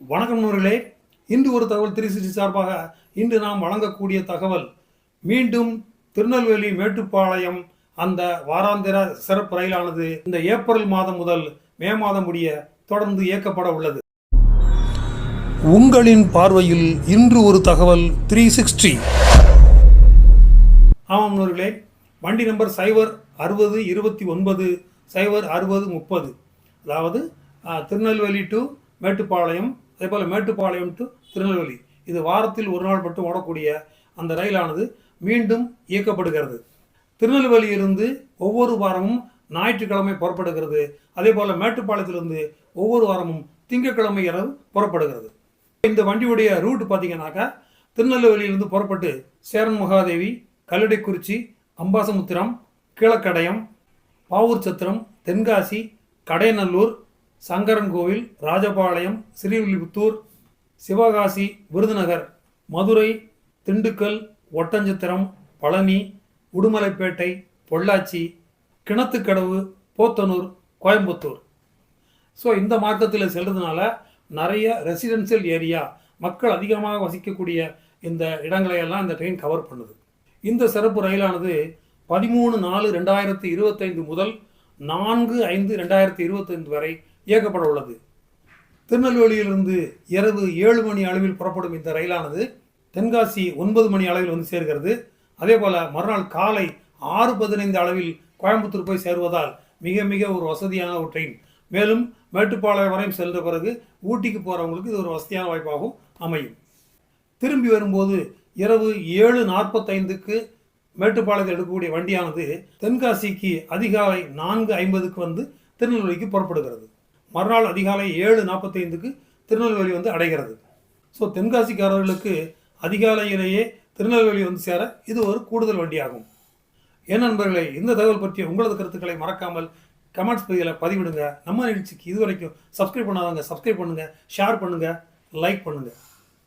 வணக்கம் நூறுகளே இன்று ஒரு தகவல் த்ரீ சிக்ஸ்டி சார்பாக இன்று நாம் வழங்கக்கூடிய தகவல் மீண்டும் திருநெல்வேலி மேட்டுப்பாளையம் அந்த வாராந்திர சிறப்பு ரயிலானது இந்த ஏப்ரல் மாதம் முதல் மே மாதம் முடிய தொடர்ந்து இயக்கப்பட உள்ளது. உங்களின் பார்வையில் இன்று ஒரு தகவல் த்ரீ சிக்ஸ்டி ஆமாம் நூறுகளே வண்டி நம்பர் சைபர் அறுபது இருபத்தி ஒன்பது சைபர் அறுபது முப்பது. அதாவது திருநெல்வேலி டு மேட்டுப்பாளையம் அதே போல் மேட்டுப்பாளையம் டு திருநெல்வேலி. இது வாரத்தில் ஒரு நாள் மட்டும் ஓடக்கூடிய அந்த ரயிலானது மீண்டும் இயக்கப்படுகிறது. திருநெல்வேலியிலிருந்து ஒவ்வொரு வாரமும் ஞாயிற்றுக்கிழமை புறப்படுகிறது. அதே போல் மேட்டுப்பாளையத்திலிருந்து ஒவ்வொரு வாரமும் திங்கட்கிழமை இரவு புறப்படுகிறது. இந்த வண்டியுடைய ரூட் பார்த்தீங்கன்னாக்கா திருநெல்வேலியிலிருந்து புறப்பட்டு Cheranmahadevi Kalladaikurichi Ambasamudram Keezhakadayam Pavoorchatram Tenkasi Kadayanallur Sankarankovil Rajapalayam Srivilliputhur Sivakasi Virudhunagar Madurai Dindigul Oddanchatram Palani Udumalaipettai Pollachi Kinathukadavu Podanur Coimbatore. So இந்த மார்க்கத்தில் செல்கிறதுனால நிறைய ரெசிடென்சியல் ஏரியா மக்கள் அதிகமாக வசிக்கக்கூடிய இந்த இடங்களையெல்லாம் இந்த ட்ரெயின் கவர் பண்ணுது. இந்த சிறப்பு ரயிலானது பதிமூணு நாலு ரெண்டாயிரத்தி இருபத்தைந்து முதல் நான்கு ஐந்து ரெண்டாயிரத்தி இருபத்தைந்து வரை இயக்கப்பட உள்ளது. திருநெல்வேலியிலிருந்து இரவு ஏழு மணி அளவில் புறப்படும் இந்த ரயிலானது தென்காசி ஒன்பது மணி அளவில் வந்து சேர்கிறது. அதே போல் மறுநாள் காலை ஆறு பதினைந்து அளவில் கோயம்புத்தூர் போய் சேருவதால் மிக மிக ஒரு வசதியான ஒரு ட்ரெயின். மேலும் மேட்டுப்பாளையம் வரையும் சென்ற பிறகு ஊட்டிக்கு போகிறவங்களுக்கு இது ஒரு வசதியான வாய்ப்பாகவும் அமையும். திரும்பி வரும்போது இரவு ஏழு நாற்பத்தைந்துக்கு மேட்டுப்பாளையத்தில் எடுக்கக்கூடிய வண்டியானது தென்காசிக்கு அதிகாலை நான்கு ஐம்பதுக்கு வந்து திருநெல்வேலிக்கு புறப்படுகிறது. மறுநாள் அதிகாலை ஏழு நாற்பத்தைந்துக்கு திருநெல்வேலி வந்து அடைகிறது. ஸோ தென்காசிக்காரர்களுக்கு அதிகாலையிலேயே திருநெல்வேலி வந்து சேர இது ஒரு கூடுதல் வண்டியாகும். ஏன் நண்பர்களே இந்த தகவல் பற்றிய உங்களது கருத்துக்களை மறக்காமல் கமெண்ட்ஸ் பகுதியில் பதிவிடுங்க. நம்ம நிகழ்ச்சிக்கு இதுவரைக்கும் சப்ஸ்கிரைப் பண்ணாதவங்க சப்ஸ்கிரைப் பண்ணுங்கள் ஷேர் பண்ணுங்கள் லைக் பண்ணுங்கள்